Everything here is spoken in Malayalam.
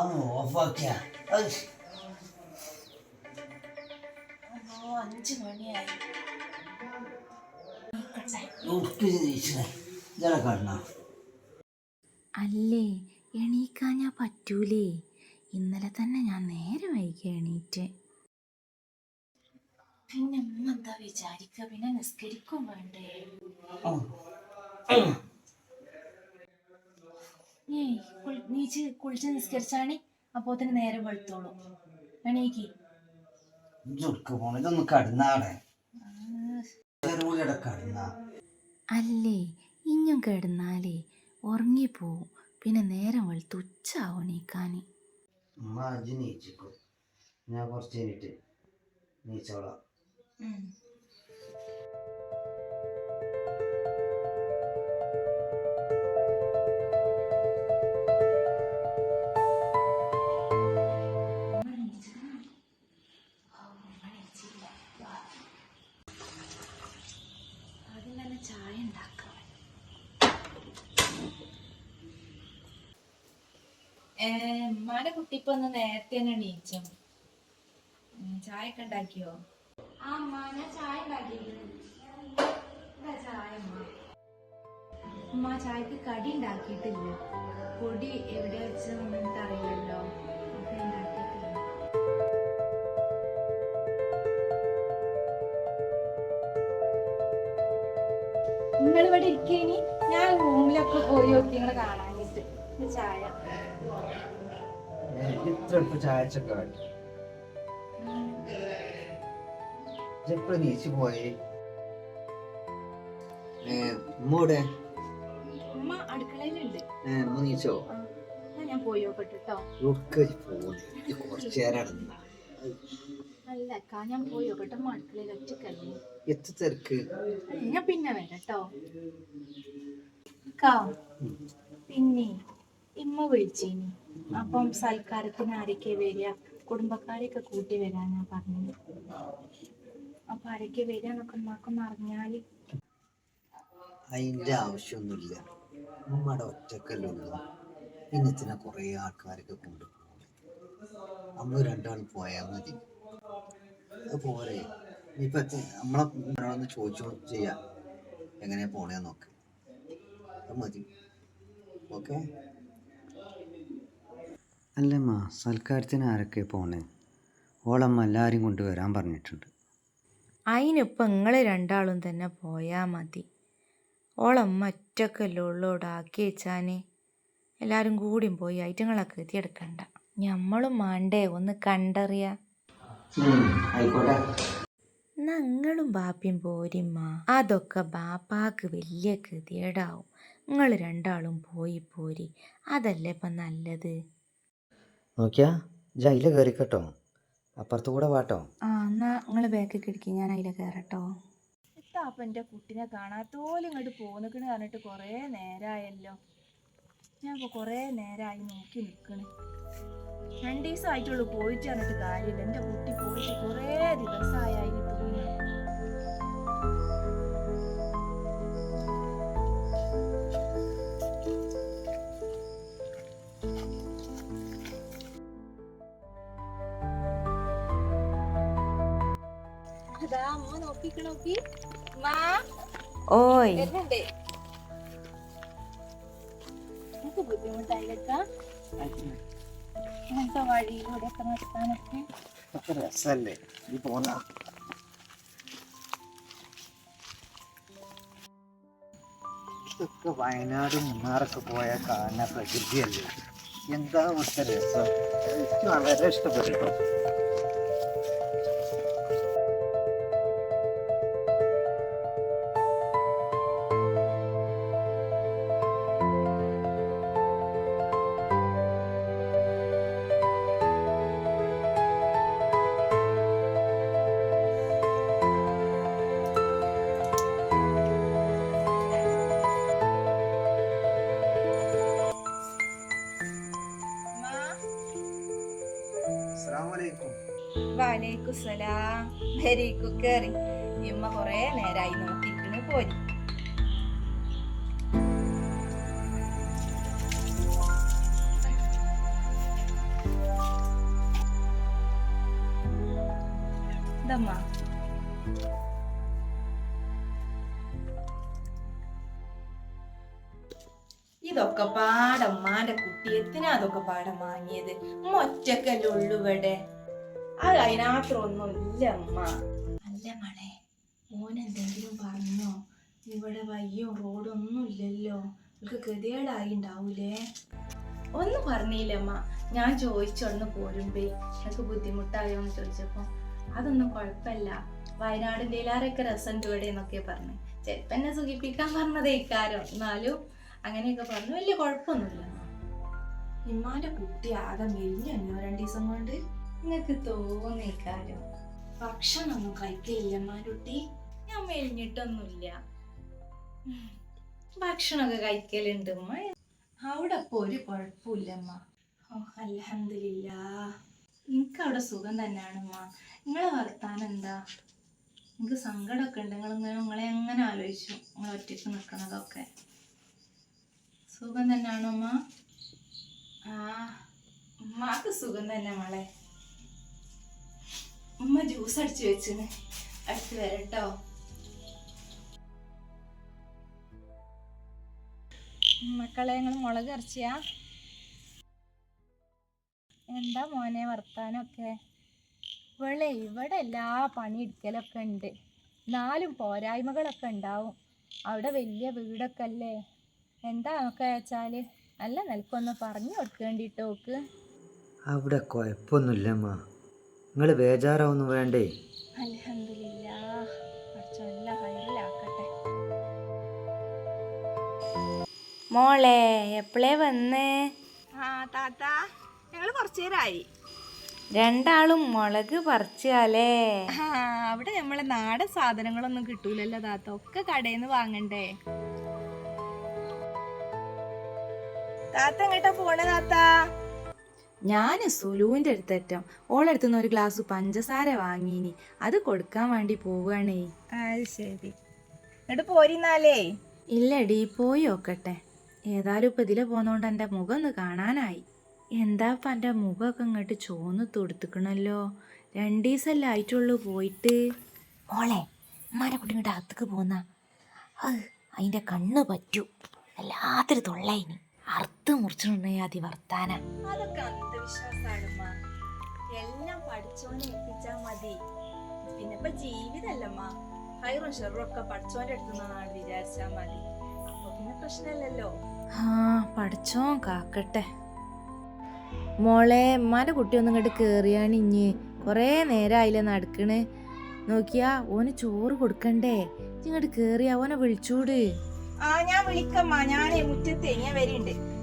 അന്ന് ഓഫാക്കിയ അഞ്ച് മണിയായി. അല്ലേ എണീക്കാൻ പറ്റൂലേ. ഇന്നലെ തന്നെ ഞാൻ നേരെ വൈകി എണീറ്റ്. പിന്നെ ഉമ്മ എന്താ വിചാരിക്ക? പിന്നെ നിസ്കരിക്കും വേണ്ടേ? ഏയ് നീച്ച് കുളിച്ച് നിസ്കരിച്ചാണി അപ്പോത്തിന് നേരെ വെളുത്തോളൂ. എണീക്ക്. ഇതൊന്ന് കടന്നാടെ. അല്ലേ ഇഞ്ഞും കിടന്നാലേ. ഉറങ്ങിപ്പോവും. പിന്നെ നേരം വെളുത്ത് ഉച്ചാവും നീച്ചിക്കും ഞാൻ കുറച്ച് കഴിഞ്ഞിട്ട് നീച്ചോളാം. ഉമ്മാടെ കുട്ടി ഇപ്പൊ ഒന്ന് നേരത്തെ തന്നെ എണീച്ചു. ചായ ഒക്കെ ഉണ്ടാക്കിയോ? ആ അമ്മ ഞാൻ ചായ ചായ ഉമ്മ. ചായക്ക് കടി ഉണ്ടാക്കിയിട്ടില്ല. പൊടി എവിടെ വെച്ച് നമുക്ക് അറിയില്ലല്ലോ. നിങ്ങൾ ഇവിടെ ഇരിക്കേനി. ഞാൻ റൂമിലൊക്കെ പോയി നോക്കി നിങ്ങൾ കാണാൻ ചായ എളുപ്പം ചായച്ചൊക്കെ എപ്പോഴും നീച്ചു പോയി? ഉമ്മൂടെ നീച്ചോ? ഞാൻ പോയി കേട്ടോ ഒക്കെ പോകുന്നു കുറച്ച് നേരം അല്ല ഞാൻ പോയി നോക്കട്ടെ. ഉമ്മ അടുക്കളയിൽ ഒറ്റക്കല്ലേ. എത്ര തിരക്ക്? ഞാൻ പിന്നെ വരട്ടോ പിന്നെ ഇമ്മ വിളിച്ചീനി. അപ്പം സൽക്കാരത്തിന് ആരൊക്കെ വരിക? കുടുംബക്കാരെയൊക്കെ കൂട്ടി വരാനാ പറഞ്ഞത്. അപ്പൊ ആരൊക്കെ വരിക എന്നൊക്കെ ഉമ്മാക്കൊന്ന് ആവശ്യമൊന്നുമില്ല. ഉമ്മയുടെ ഒറ്റക്കല്ലേ ഉള്ളൂ. ഇന്നത്തിനെ കുറേ ആൾക്കാരൊക്കെ കൊണ്ടുപോകും അമ്മ രണ്ടാൾ പോയാൽ മതി. പോരെ. ഇപ്പൊ നമ്മളെ ഒന്ന് ചോദിച്ചു ചെയ്യാം. എങ്ങനെയാ പോണേന്ന് നോക്ക് അത് മതി. ഓക്കെ? അല്ലമ്മ സൽക്കാരത്തിന് ആരൊക്കെ പോണേ? ഓളമ്മ എല്ലാവരും കൊണ്ടുവരാൻ പറഞ്ഞിട്ടുണ്ട്. അതിനിപ്പോൾ നിങ്ങൾ രണ്ടാളും തന്നെ പോയാൽ മതി. ഓളമ്മ ഒറ്റക്കല്ലേ ഉള്ളോട് ആക്കി വെച്ചാനേ. എല്ലാവരും കൂടിയും പോയി ഐറ്റങ്ങളൊക്കെ കൃതിയെടുക്കണ്ട ഞമ്മളും മാണ്ടേ ഒന്ന് കണ്ടറിയ. ഞങ്ങളും ബാപ്പിയും പോരിമ്മ. അതൊക്കെ ബാപ്പാക്ക് വലിയ കൃതിയേടാവും നിങ്ങൾ രണ്ടാളും പോയി പോരി അതല്ലേ ഇപ്പം നല്ലത്? നോക്കിയാ? ജയിൽ കയറിക്കട്ടോ അപ്പുറത്ത് കൂടെ വാട്ടോ. ആ എന്നാ നിങ്ങൾ ബാക്കിൽ കിടക്കി ഞാൻ അതിലെ കയറട്ടോ അപ്പം എന്റെ കുട്ടിനെ കാണാത്തോലും ഇങ്ങോട്ട് പോന്നിക്കണ് പറഞ്ഞിട്ട് കുറേ നേരമായല്ലോ ഞാൻ ഇപ്പോൾ കുറേ നേരമായി നോക്കി നിൽക്കണ് രണ്ട് ദിവസം ആയിട്ടുള്ളൂ പോയിട്ട് പറഞ്ഞിട്ട് കാര്യമില്ല എന്റെ കുട്ടി പോയിട്ട് കുറേ ദിവസമായി ഓയ്. രസല്ലേ ഈ പോന്ന. ഇതൊക്കെ വയനാട് മൂന്നാറൊക്കെ പോയ കാണുന്ന പ്രകൃതിയല്ലേ? എന്താ ഇവിടുത്തെ രസം? എനിക്ക് വളരെ ഇഷ്ടപ്പെട്ടു. ഇമ്മ കുറേ. നേരമായി നോക്കിക്കണ് പോരി. ഇതൊക്കെ പാടമ്മാന്റെ കുട്ടി. എത്തിനാ അതൊക്കെ പാടം വാങ്ങിയത്? ഒറ്റക്കല്ലേ ഇവിടെ. അത് അതിനാത്രൊന്നും ഇല്ല അമ്മ. അല്ല മളെ മോൻ എന്തെങ്കിലും പറഞ്ഞോ? ഇവിടെ വയ്യോ റോഡൊന്നും ഇല്ലല്ലോ. ഇവൾക്ക് ഗതികേടായി ഉണ്ടാവൂലേ ഒന്നും പറഞ്ഞില്ലമ്മ ഞാൻ ചോദിച്ചൊന്ന് പോരുമ്പേ. എനിക്ക് ബുദ്ധിമുട്ടായോ എന്ന് ചോദിച്ചപ്പോ അതൊന്നും കുഴപ്പമില്ല. വയനാടിന്റെ എല്ലാരൊക്കെ രസമുണ്ട് ഇവിടെ എന്നൊക്കെ പറഞ്ഞു. ചിലപ്പോ എന്നെ സുഖിപ്പിക്കാൻ പറഞ്ഞതേ ഇക്കാരം എന്നാലും അങ്ങനെയൊക്കെ പറഞ്ഞു വലിയ കുഴപ്പമൊന്നുമില്ല ഇമ്മാന്റെ കുട്ടി ആകെ മെലിഞ്ഞോ രണ്ടു ദിവസം കൊണ്ട്? നിങ്ങക്ക് തോന്നിക്കാരോ ഭക്ഷണമൊന്നും കഴിക്കില്ല മാരുട്ടി. ഞാൻ മെലിഞ്ഞിട്ടൊന്നുമില്ല. ഭക്ഷണമൊക്കെ കഴിക്കലുണ്ട് ഉമ്മ. അവിടെ ഇപ്പൊ ഒരു കുഴപ്പമില്ലമ്മ ഓ അലഹമില്ല എനിക്ക് അവിടെ സുഖം തന്നെയാണ് നിങ്ങളെ വർത്താനം എന്താ? എനിക്ക് സങ്കടമൊക്കെ ഉണ്ട്. നിങ്ങൾ നിങ്ങളെ എങ്ങനെ ആലോചിച്ചു? നിങ്ങൾ ഒറ്റയ്ക്ക് നിൽക്കണതൊക്കെ സുഖം തന്നെയാണോ അമ്മ ആ ഉമ്മാക്ക് സുഖം തന്നെ മോളെ. ഉമ്മ ജ്യൂസ് അടിച്ചു വെച്ചിന്. അടുത്ത് വരട്ടോ. മക്കളെ നിങ്ങൾ മുളക് ഇറച്ചിയാ എന്താ മോനെ വർത്താനൊക്കെ? ഇവളെ ഇവിടെ എല്ലാ പണി എടുക്കലൊക്കെ ഉണ്ട്. നാലും പോരായ്മകളൊക്കെ ഉണ്ടാവും. അവിടെ വലിയ വീടൊക്കെ അല്ലേ എന്താ ഒക്കെ വെച്ചാൽ? നല്ല നിലക്കൊന്ന് പറഞ്ഞു കൊടുക്കേണ്ടിട്ടോക്ക് അവിടെ കുഴപ്പമൊന്നുമില്ലമ്മ നിങ്ങൾ ബേജാറാവൊന്നും വേണ്ടേ? അലഹമില്ല നല്ല ഹൈറിലാക്കട്ടെ മോളെ എപ്പോഴേ വന്നേ? ആ താത്ത ഞങ്ങൾ കുറച്ചു നേരമായി രണ്ടാളും മുളക് പറിച്ചാലേ? അവിടെ നമ്മളെ നാടൻ സാധനങ്ങളൊന്നും കിട്ടൂലല്ലോ താത്ത. ഒക്കെ കടയിൽ നിന്ന് വാങ്ങണ്ടേ? താത്ത എങ്ങോട്ടാ പോണേ താത്ത? ഞാൻ സുലുവിന്റെ അടുത്തേറ്റം ഓളടുത്തു നിന്ന് ഒരു ഗ്ലാസ് പഞ്ചസാര വാങ്ങിനി. അത് കൊടുക്കാൻ വേണ്ടി പോവുകയാണേ അത് ശരി. എന്നിട്ട് പോരിന്നാലേ ഇല്ലടി പോയി നോക്കട്ടെ. ഏതായാലും ഇപ്പം ഇതിലെ പോന്നോണ്ട് എന്റെ മുഖം ഒന്ന് കാണാനായി. എന്താ എന്താപ്പ എന്റെ മുഖമൊക്കെ ഇങ്ങോട്ട് ചോന്ന് തൊടുത്തുക്കണല്ലോ? രണ്ടീസല്ലേ ആയിട്ടുള്ളൂ പോയിട്ട്. മോളെ ഉമ്മാനെ കുട്ടി ഇങ്ങോട്ട് അകത്തേക്ക് പോന്ന. അതിന്റെ കണ്ണ് പറ്റൂ. വല്ലാത്തൊരു തൊള്ളയിനി അറുത്ത് മുറിച്ചിട്ടുണ്ടെങ്കിൽ അതി വർത്താന അതൊക്കെ എല്ലാം ഏൽപ്പിച്ചാ മതി. പിന്നെ ഇപ്പൊ ജീവിതല്ലമ്മ. ഹൈറും ഷെറും ഒക്കെ പഠിച്ചോന്റെ അടുത്ത് നിന്നാണ് വിചാരിച്ചാ മതി. അപ്പൊ പിന്നെ പ്രശ്നമില്ലല്ലോ ആ പഠിച്ചോ കാക്കട്ടെ. മോളെ ഉമ്മാന്റെ കുട്ടി ഒന്നും ഇങ്ങോട്ട് കേറിയാണ് ഇഞ്ഞ്. കൊറേ നേരമായില്ലേ നടക്കണ്. നോക്കിയാ ഓന് ചോറ് കൊടുക്കണ്ടേ. ഇങ്ങോട്ട് കേറിയാ ഓനെ വിളിച്ചൂട്. ആ ഞാൻ വിളിക്കമ്മ. ഞാനേ മുറ്റത്തെ ഞാൻ വരുന്നുണ്ട്